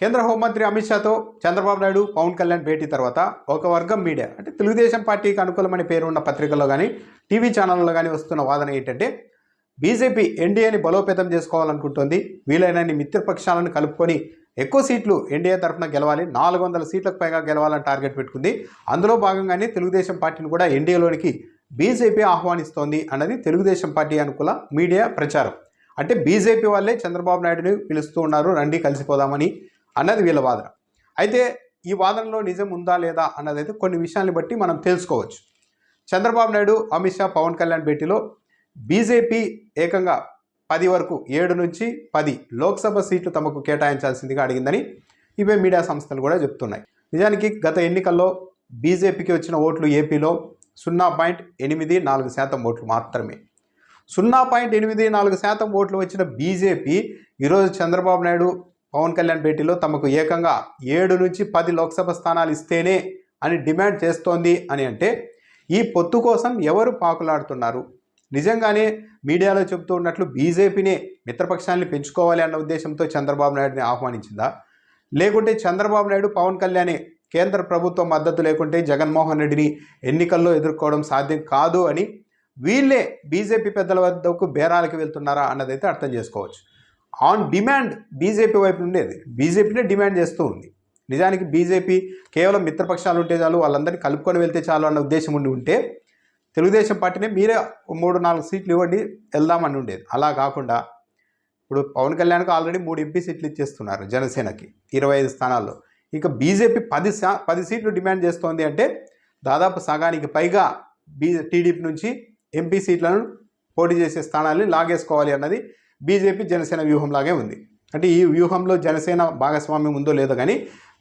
కేంద్ర హోంమంత్రి అమిత్ షాతో చంద్రబాబు నాయుడు పవన్ కళ్యాణ్ భేటీ తర్వాత ఒక వర్గం మీడియా అంటే తెలుగుదేశం పార్టీకి అనుకూలమైన పేరు ఉన్న పత్రికల్లో కానీ టీవీ ఛానళ్ళలో కానీ వస్తున్న వాదన ఏంటంటే బీజేపీ ఎన్డీఏని బలోపేతం చేసుకోవాలనుకుంటోంది. వీలైనన్ని మిత్రపక్షాలను కలుపుకొని ఎక్కువ సీట్లు ఎన్డీఏ తరఫున గెలవాలి. నాలుగు వందల సీట్లకు పైగా గెలవాలని టార్గెట్ పెట్టుకుంది. అందులో భాగంగానే తెలుగుదేశం పార్టీని కూడా ఎన్డీఏలోనికి బీజేపీ ఆహ్వానిస్తోంది అన్నది తెలుగుదేశం పార్టీ అనుకూల మీడియా ప్రచారం. అంటే బీజేపీ వాళ్ళే చంద్రబాబు నాయుడుని పిలుస్తూ ఉన్నారు. రండి కలిసిపోదామని అన్నది వీళ్ళ వాదన. అయితే ఈ వాదనలో నిజం ఉందా లేదా అన్నదైతే కొన్ని విషయాలను బట్టి మనం తెలుసుకోవచ్చు. చంద్రబాబు నాయుడు అమిత్ షా పవన్ కళ్యాణ్ భేటీలో బీజేపీ ఏకంగా పది వరకు ఏడు నుంచి పది లోక్సభ సీట్లు తమకు కేటాయించాల్సిందిగా అడిగిందని ఇవే మీడియా సంస్థలు కూడా చెప్తున్నాయి. నిజానికి గత ఎన్నికల్లో బీజేపీకి వచ్చిన ఓట్లు ఏపీలో సున్నా పాయింట్ ఎనిమిది నాలుగు శాతం ఓట్లు మాత్రమే. సున్నా పాయింట్ ఎనిమిది నాలుగు శాతం ఓట్లు వచ్చిన బీజేపీ ఈరోజు చంద్రబాబు నాయుడు పవన్ కళ్యాణ్ భేటీలో తమకు ఏకంగా ఏడు నుంచి పది లోక్సభ స్థానాలు ఇస్తేనే అని డిమాండ్ చేస్తోంది అని అంటే ఈ పొత్తు కోసం ఎవరు పాకులాడుతున్నారు? నిజంగానే మీడియాలో చెబుతూ ఉన్నట్లు బీజేపీనే మిత్రపక్షాన్ని పెంచుకోవాలి అన్న ఉద్దేశంతో చంద్రబాబు నాయుడిని ఆహ్వానించిందా? లేకుంటే చంద్రబాబు నాయుడు పవన్ కళ్యాణే కేంద్ర ప్రభుత్వం మద్దతు లేకుంటే జగన్మోహన్ రెడ్డిని ఎన్నికల్లో ఎదుర్కోవడం సాధ్యం కాదు అని వీళ్ళే బీజేపీ పెద్దల వద్దకు బేరాలకు వెళ్తున్నారా అన్నదైతే అర్థం చేసుకోవచ్చు. ఆన్ డిమాండ్ బీజేపీ వైపు ఉండేది బీజేపీనే డిమాండ్ చేస్తూ ఉంది. నిజానికి బీజేపీ కేవలం మిత్రపక్షాలు ఉంటే చాలు వాళ్ళందరినీ కలుపుకొని వెళ్తే చాలు అన్న ఉద్దేశం ఉండి ఉంటే తెలుగుదేశం పార్టీనే మీరే మూడు నాలుగు సీట్లు ఇవ్వండి వెళ్దామని ఉండేది. అలా కాకుండా ఇప్పుడు పవన్ కళ్యాణ్కి ఆల్రెడీ మూడు ఎంపీ సీట్లు ఇచ్చేస్తున్నారు జనసేనకి ఇరవై ఐదు స్థానాల్లో. ఇంకా బీజేపీ పది పది సీట్లు డిమాండ్ చేస్తోంది అంటే దాదాపు సగానికి పైగా బీ టీడీపీ నుంచి ఎంపీ సీట్లను పోటీ చేసే స్థానాల్ని లాగేసుకోవాలి అన్నది బీజేపీ జనసేన వ్యూహంలాగే ఉంది. అంటే ఈ వ్యూహంలో జనసేన భాగస్వామ్యం ఉందో లేదో కానీ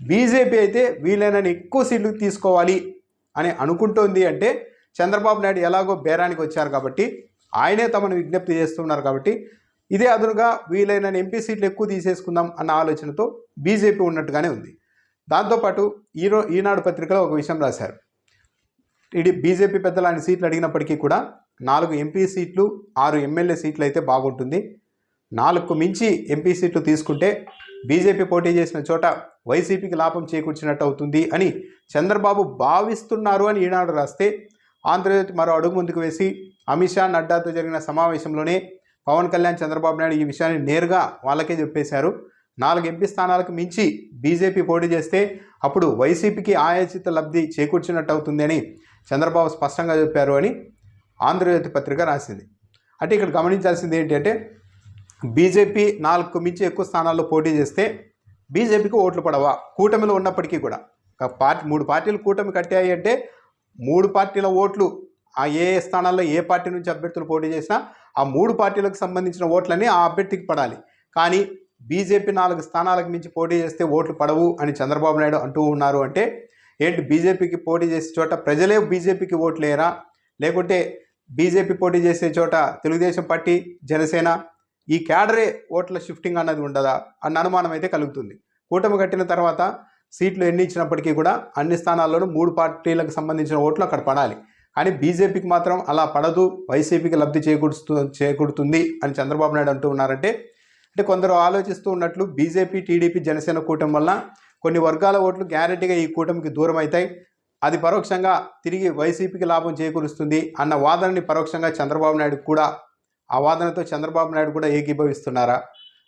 బీజేపీ అయితే వీలైనని ఎక్కువ సీట్లు తీసుకోవాలి అని అనుకుంటోంది అంటే చంద్రబాబు నాయుడు ఎలాగో బేరానికి వచ్చారు కాబట్టి ఆయనే తమను విజ్ఞప్తి చేస్తున్నారు కాబట్టి ఇదే అదునుగా వీలైన ఎంపీ సీట్లు ఎక్కువ తీసేసుకుందాం అన్న ఆలోచనతో బీజేపీ ఉన్నట్టుగానే ఉంది. దాంతోపాటు ఈరో ఈనాడు పత్రికలో ఒక విషయం రాశారు. ఇది బీజేపీ పెద్దలు ఆయన సీట్లు అడిగినప్పటికీ కూడా నాలుగు ఎంపీ సీట్లు ఆరు ఎమ్మెల్యే సీట్లు అయితే బాగుంటుంది. నాలుగుకు మించి ఎంపీ సీట్లు తీసుకుంటే బీజేపీ పోటీ చేసిన చోట వైసీపీకి లాభం చేకూర్చినట్టు అవుతుంది అని చంద్రబాబు భావిస్తున్నారు అని ఈనాడు రాస్తే ఆంధ్రజ్యోతి మరో అడుగు ముందుకు వేసి అమిత్ షా నడ్డాతో జరిగిన సమావేశంలోనే పవన్ కళ్యాణ్ చంద్రబాబు నాయుడు ఈ విషయాన్ని నేరుగా వాళ్ళకే చెప్పేశారు. నాలుగు ఎంపీ స్థానాలకు మించి బీజేపీ పోటీ చేస్తే అప్పుడు వైసీపీకి ఆయాచిత లబ్ధి చేకూర్చినట్టు అవుతుంది అని చంద్రబాబు స్పష్టంగా చెప్పారు అని ఆంధ్రజ్యోతి పత్రిక రాసింది. అంటే ఇక్కడ గమనించాల్సింది ఏంటంటే బీజేపీ నాలుగు మించి ఎక్కువ స్థానాల్లో పోటీ చేస్తే బీజేపీకి ఓట్లు పడవా? కూటమిలో ఉన్నప్పటికీ కూడా. పార్టీ మూడు పార్టీలు కూటమి కట్టాయి అంటే మూడు పార్టీల ఓట్లు ఆ ఏ స్థానాల్లో ఏ పార్టీ నుంచి అభ్యర్థులు పోటీ చేసినా ఆ మూడు పార్టీలకు సంబంధించిన ఓట్లన్నీ ఆ అభ్యర్థికి పడాలి. కానీ బీజేపీ నాలుగు స్థానాలకు మించి పోటీ చేస్తే ఓట్లు పడవు అని చంద్రబాబు నాయుడు అంటూ ఉన్నారు అంటే ఏంటి బీజేపీకి పోటీ చేసే చోట ప్రజలే బీజేపీకి ఓట్లు లేకుంటే బీజేపీ పోటీ చేసే చోట తెలుగుదేశం పార్టీ జనసేన ఈ క్యాడరే ఓట్ల షిఫ్టింగ్ అన్నది ఉండదా అన్న అనుమానం అయితే కలుగుతుంది. కూటమి కట్టిన తర్వాత సీట్లు ఎన్ని ఇచ్చినప్పటికీ కూడా అన్ని స్థానాల్లోనూ మూడు పార్టీలకు సంబంధించిన ఓట్లు అక్కడ పడాలి. కానీ బీజేపీకి మాత్రం అలా పడదు వైసీపీకి లబ్ధి చేకూరుస్తూ చేకూరుతుంది అని చంద్రబాబు నాయుడు అంటూ ఉన్నారంటే అంటే కొందరు ఆలోచిస్తూ ఉన్నట్లు బీజేపీ టీడీపీ జనసేన కూటమి వల్ల కొన్ని వర్గాల ఓట్లు గ్యారెంటీగా ఈ కూటమికి దూరం అవుతాయి అది పరోక్షంగా తిరిగి వైసీపీకి లాభం చేకూరుస్తుంది అన్న వాదనని పరోక్షంగా చంద్రబాబు నాయుడు కూడా ఆ వాదనతో చంద్రబాబు నాయుడు కూడా ఏకీభవిస్తున్నారా?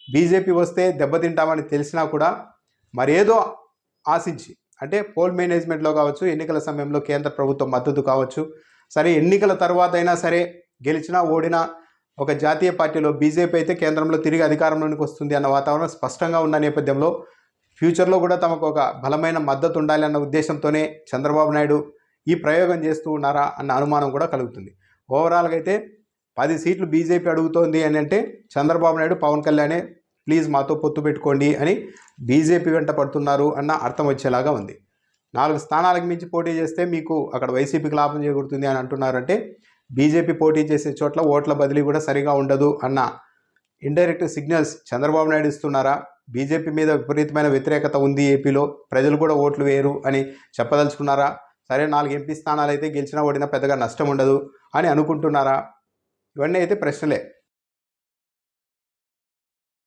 బీజేపీ వస్తే దెబ్బతింటామని తెలిసినా కూడా మరేదో ఆశించి అంటే పోల్ మేనేజ్మెంట్లో కావచ్చు ఎన్నికల సమయంలో కేంద్ర ప్రభుత్వం మద్దతు కావచ్చు సరే ఎన్నికల తర్వాత అయినా సరే గెలిచినా ఓడినా ఒక జాతీయ పార్టీలో బీజేపీ అయితే కేంద్రంలో తిరిగి అధికారంలోనికి వస్తుంది అన్న వాతావరణం స్పష్టంగా ఉన్న నేపథ్యంలో ఫ్యూచర్లో కూడా తమకు ఒక బలమైన మద్దతు ఉండాలి అన్న ఉద్దేశంతోనే చంద్రబాబు నాయుడు ఈ ప్రయోగం చేస్తూ ఉన్నారా అన్న అనుమానం కూడా కలుగుతుంది. ఓవరాల్గా అయితే పది సీట్లు బీజేపీ అడుగుతోంది అని అంటే చంద్రబాబు నాయుడు పవన్ కళ్యాణే ప్లీజ్ మాతో పొత్తు పెట్టుకోండి అని బీజేపీ వెంట పడుతున్నారు అన్న అర్థం వచ్చేలాగా ఉంది. నాలుగు స్థానాలకు మించి పోటీ చేస్తే మీకు అక్కడ వైసీపీకి లాభం చేకూరుతుంది అని అంటున్నారంటే బీజేపీ పోటీ చేసే చోట్ల ఓట్ల బదిలీ కూడా సరిగా ఉండదు అన్న ఇండైరెక్ట్ సిగ్నల్స్ చంద్రబాబు నాయుడు ఇస్తున్నారా? బీజేపీ మీద విపరీతమైన వ్యతిరేకత ఉంది ఏపీలో ప్రజలు కూడా ఓట్లు వేయరు అని చెప్పదలుచుకున్నారా? సరే నాలుగు ఎంపీ స్థానాలు అయితే గెలిచినా ఓడినా పెద్దగా నష్టం ఉండదు అని అనుకుంటున్నారా? ఇవన్నీ అయితే ప్రశ్నలే.